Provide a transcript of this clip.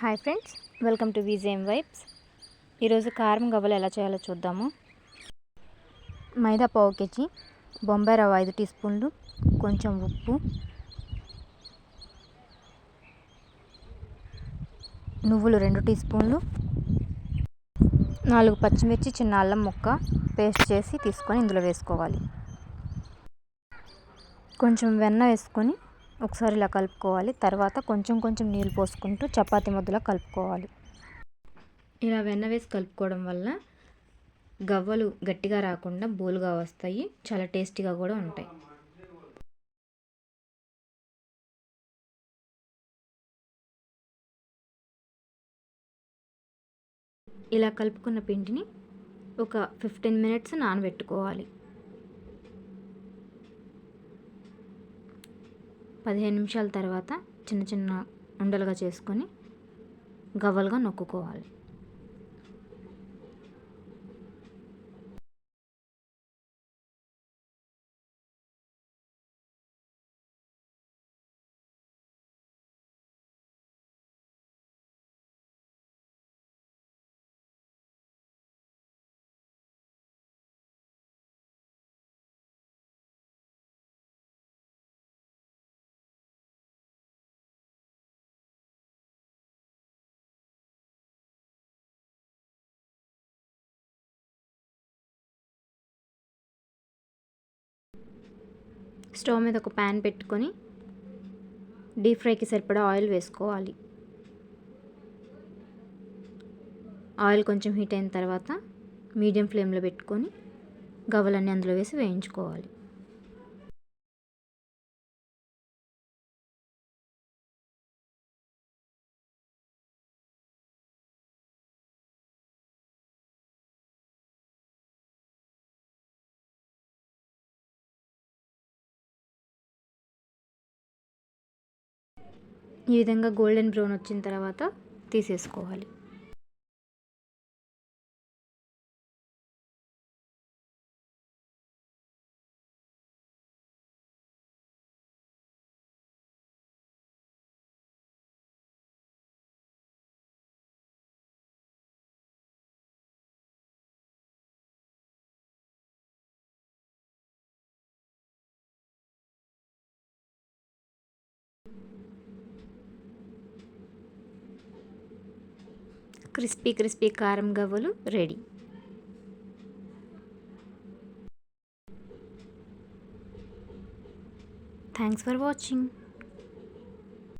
Hi friends welcome to Vijayam vibes. ఈరోజు కారం గవ్వలు ఎలా చేయాలో చూద్దాము. మైదా పావు కేజీ బొంబాయి రవ్వ ఐదు టీ స్పూన్లు కొంచెం ఉప్పు నువ్వులు రెండు టీ స్పూన్లు నాలుగు పచ్చిమిర్చి చిన్న అల్లం ముక్క పేస్ట్ చేసి తీసుకొని ఇందులో వేసుకోవాలి. కొంచెం వెన్న వేసుకొని ఒకసారి ఇలా కలుపుకోవాలి. తర్వాత కొంచెం కొంచెం నీళ్ళు పోసుకుంటూ చపాతీ ముద్దలా కలుపుకోవాలి. ఇలా వెన్న వేసి కలుపుకోవడం వల్ల గవ్వలు గట్టిగా రాకుండా బోలుగా వస్తాయి. చాలా టేస్టీగా కూడా ఉంటాయి. ఇలా కలుపుకున్న పిండిని ఒక ఫిఫ్టీన్ మినిట్స్ నానబెట్టుకోవాలి. పదిహేను నిమిషాల తర్వాత చిన్న చిన్న ఉండలుగా చేసుకొని గవ్వలుగా నొక్కుకోవాలి. స్టవ్ మీద ఒక ప్యాన్ పెట్టుకొని డీప్ ఫ్రైకి సరిపడా ఆయిల్ వేసుకోవాలి. ఆయిల్ కొంచెం హీట్ అయిన తర్వాత మీడియం ఫ్లేమ్లో పెట్టుకొని గవ్వలన్నీ అందులో వేసి వేయించుకోవాలి. ఈ విధంగా గోల్డెన్ బ్రౌన్ వచ్చిన తర్వాత తీసేసుకోవాలి. క్రిస్పీ క్రిస్పీ కారం గవ్వలు రెడీ. Thanks for watching